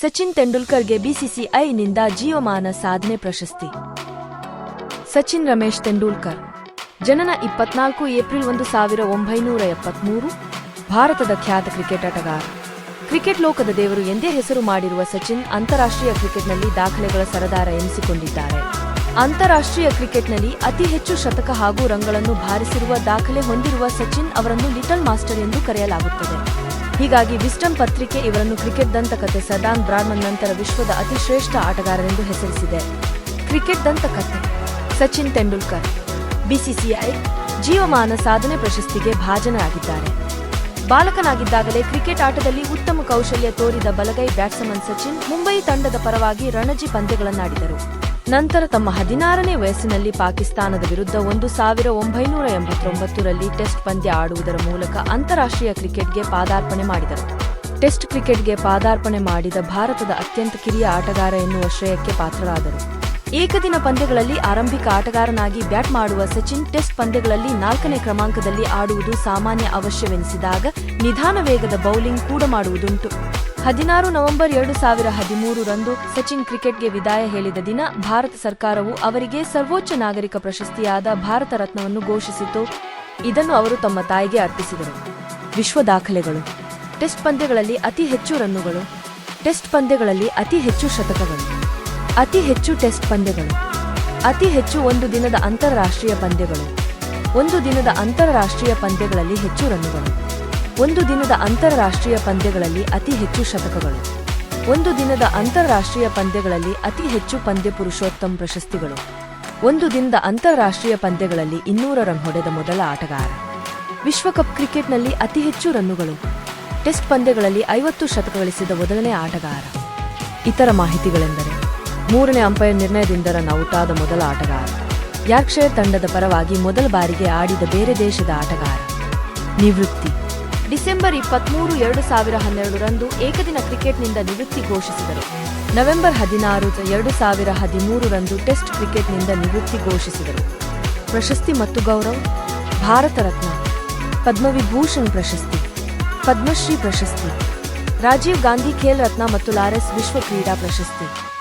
ಸಚಿನ್ ತೆಂಡೂಲ್ಕರ್ಗೆ ಬಿಸಿಸಿಐನಿಂದ ಜೀವಮಾನ ಸಾಧನೆ ಪ್ರಶಸ್ತಿ. ಸಚಿನ್ ರಮೇಶ್ ತೆಂಡೂಲ್ಕರ್. ಜನನ ಇಪ್ಪತ್ನಾಲ್ಕು ಏಪ್ರಿಲ್ ಒಂದು ಸಾವಿರ ಒಂಬೈನೂರ ಎಪ್ಪತ್ಮೂರು, ಭಾರತದ ಖ್ಯಾತ ಕ್ರಿಕೆಟ್ ಆಟಗಾರ. ಕ್ರಿಕೆಟ್ ಲೋಕದ ದೇವರು ಎಂದೇ ಹೆಸರು ಮಾಡಿರುವ ಸಚಿನ್ ಅಂತಾರಾಷ್ಟ್ರೀಯ ಕ್ರಿಕೆಟ್ನಲ್ಲಿ ದಾಖಲೆಗಳ ಸರದಾರ ಎನಿಸಿಕೊಂಡಿದ್ದಾರೆ. ಅಂತಾರಾಷ್ಟ್ರೀಯ ಕ್ರಿಕೆಟ್ನಲ್ಲಿ ಅತಿ ಹೆಚ್ಚು ಶತಕ ಹಾಗೂ ರಂಗಳನ್ನು ಬಾರಿಸಿರುವ ದಾಖಲೆ ಹೊಂದಿರುವ ಸಚಿನ್ ಅವರನ್ನು ಲಿಟಲ್ ಮಾಸ್ಟರ್ ಎಂದು ಕರೆಯಲಾಗುತ್ತದೆ. ಹೀಗಾಗಿ ವಿಸ್ಟಮ್ ಪತ್ರಿಕೆ ಇವರನ್ನು ಕ್ರಿಕೆಟ್ ದಂತಕತೆ ಸದಾನ್ ಬ್ರಾಡ್ಮನ್ ನಂತರ ವಿಶ್ವದ ಅತಿ ಶ್ರೇಷ್ಠ ಆಟಗಾರರೆಂದು ಹೆಸರಿಸಿದೆ. ಕ್ರಿಕೆಟ್ ದಂತಕತೆ ಸಚಿನ್ ತೆಂಡೂಲ್ಕರ್. ಬಿಸಿಸಿಐ ಜೀವಮಾನ ಸಾಧನೆ ಪ್ರಶಸ್ತಿಗೆ ಭಾಜನರಾಗಿದ್ದಾರೆ. ಬಾಲಕನಾಗಿದ್ದಾಗಲೇ ಕ್ರಿಕೆಟ್ ಆಟದಲ್ಲಿ ಉತ್ತಮ ಕೌಶಲ್ಯ ತೋರಿದ ಬಲಗೈ ಬ್ಯಾಟ್ಸ್ಮನ್ ಸಚಿನ್ ಮುಂಬೈ ತಂಡದ ಪರವಾಗಿ ರಣಜಿ ಪಂದ್ಯಗಳನ್ನಾಡಿದರು. ನಂತರ ತಮ್ಮ ಹದಿನಾರನೇ ವಯಸ್ಸಿನಲ್ಲಿ ಪಾಕಿಸ್ತಾನದ ವಿರುದ್ಧ ಒಂದು ಸಾವಿರ ಒಂಬೈನೂರ ಎಂಬತ್ತೊಂಬತ್ತರಲ್ಲಿ ಟೆಸ್ಟ್ ಪಂದ್ಯ ಆಡುವುದರ ಮೂಲಕ ಅಂತಾರಾಷ್ಟ್ರೀಯ ಕ್ರಿಕೆಟ್ಗೆ ಪಾದಾರ್ಪಣೆ ಮಾಡಿದರು. ಟೆಸ್ಟ್ ಕ್ರಿಕೆಟ್ಗೆ ಪಾದಾರ್ಪಣೆ ಮಾಡಿದ ಭಾರತದ ಅತ್ಯಂತ ಕಿರಿಯ ಆಟಗಾರ ಎನ್ನುವ ಶ್ರೇಯಕ್ಕೆ ಪಾತ್ರರಾದರು. ಏಕದಿನ ಪಂದ್ಯಗಳಲ್ಲಿ ಆರಂಭಿಕ ಆಟಗಾರನಾಗಿ ಬ್ಯಾಟ್ ಮಾಡುವ ಸಚಿನ್ ಟೆಸ್ಟ್ ಪಂದ್ಯಗಳಲ್ಲಿ ನಾಲ್ಕನೇ ಕ್ರಮಾಂಕದಲ್ಲಿ ಆಡುವುದು ಸಾಮಾನ್ಯ ಅವಶ್ಯವೆನಿಸಿದಾಗ ನಿಧಾನ ವೇಗದ ಬೌಲಿಂಗ್ ಕೂಡ ಮಾಡುವುದುಂಟು. ಹದಿನಾರು ನವೆಂಬರ್ ಎರಡು ಸಾವಿರ ಹದಿಮೂರು ರಂದು ಸಚಿನ್ ಕ್ರಿಕೆಟ್ಗೆ ವಿದಾಯ ಹೇಳಿದ ದಿನ ಭಾರತ ಸರ್ಕಾರವು ಅವರಿಗೆ ಸರ್ವೋಚ್ಚ ನಾಗರಿಕ ಪ್ರಶಸ್ತಿಯಾದ ಭಾರತ ರತ್ನವನ್ನು ಘೋಷಿಸಿತು. ಇದನ್ನು ಅವರು ತಮ್ಮ ತಾಯಿಗೆ ಅರ್ಪಿಸಿದರು. ವಿಶ್ವ ದಾಖಲೆಗಳು. ಟೆಸ್ಟ್ ಪಂದ್ಯಗಳಲ್ಲಿ ಅತಿ ಹೆಚ್ಚು ರನ್ನುಗಳು. ಟೆಸ್ಟ್ ಪಂದ್ಯಗಳಲ್ಲಿ ಅತಿ ಹೆಚ್ಚು ಶತಕಗಳು. ಅತಿ ಹೆಚ್ಚು ಟೆಸ್ಟ್ ಪಂದ್ಯಗಳು, ಅತಿ ಹೆಚ್ಚು ಒಂದು ದಿನದ ಅಂತಾರಾಷ್ಟ್ರೀಯ ಪಂದ್ಯಗಳು, ಒಂದು ದಿನದ ಅಂತಾರಾಷ್ಟ್ರೀಯ ಪಂದ್ಯಗಳಲ್ಲಿ ಹೆಚ್ಚು ರನ್ನುಗಳು, ಒಂದು ದಿನದ ಅಂತಾರಾಷ್ಟ್ರೀಯ ಪಂದ್ಯಗಳಲ್ಲಿ ಅತಿ ಹೆಚ್ಚು ಶತಕಗಳು, ಒಂದು ದಿನದ ಅಂತಾರಾಷ್ಟ್ರೀಯ ಪಂದ್ಯಗಳಲ್ಲಿ ಅತಿ ಹೆಚ್ಚು ಪಂದ್ಯ ಪುರುಷೋತ್ತಮ್ ಪ್ರಶಸ್ತಿಗಳು, ಒಂದು ದಿನದ ಅಂತಾರಾಷ್ಟ್ರೀಯ ಪಂದ್ಯಗಳಲ್ಲಿ ಇನ್ನೂರ ರನ್ ಹೊಡೆದ ಮೊದಲ ಆಟಗಾರ. ವಿಶ್ವಕಪ್ ಕ್ರಿಕೆಟ್ನಲ್ಲಿ ಅತಿ ಹೆಚ್ಚು ರನ್ನುಗಳು, ಟೆಸ್ಟ್ ಪಂದ್ಯಗಳಲ್ಲಿ ಐವತ್ತು ಶತಕ ಗಳಿಸಿದ ಮೊದಲನೇ ಆಟಗಾರ. ಇತರ ಮಾಹಿತಿಗಳೆಂದರೆ ಮೂರನೇ ಅಂಪೈರ್ ನಿರ್ಣಯದಿಂದ ರನ್ ಔಟ್ ಆದ ಮೊದಲ ಆಟಗಾರ. ಯಾರ್ಕ್ಷಯರ್ ತಂಡದ ಪರವಾಗಿ ಮೊದಲ ಬಾರಿಗೆ ಆಡಿದ ಬೇರೆ ದೇಶದ ಆಟಗಾರ. ನಿವೃತ್ತಿ. ಡಿಸೆಂಬರ್ ಇಪ್ಪತ್ಮೂರು, ಎರಡು ಸಾವಿರ ಹನ್ನೆರಡರಂದು ಏಕದಿನ ಕ್ರಿಕೆಟ್ನಿಂದ ನಿವೃತ್ತಿ ಘೋಷಿಸಿದರು. ನವೆಂಬರ್ ಹದಿನಾರು ಎರಡು ಸಾವಿರ ಹದಿಮೂರರಂದು ಟೆಸ್ಟ್ ಕ್ರಿಕೆಟ್ನಿಂದ ನಿವೃತ್ತಿ ಘೋಷಿಸಿದರು. ಪ್ರಶಸ್ತಿ ಮತ್ತು ಗೌರವ್? ಭಾರತ ರತ್ನ. ಪದ್ಮವಿಭೂಷಣ್ ಪ್ರಶಸ್ತಿ. ಪದ್ಮಶ್ರೀ ಪ್ರಶಸ್ತಿ. ರಾಜೀವ್ ಗಾಂಧಿ ಖೇಲ್ ರತ್ನ ಮತ್ತು ಲಾರೆಸ್ ವಿಶ್ವ ಕ್ರೀಡಾ ಪ್ರಶಸ್ತಿ.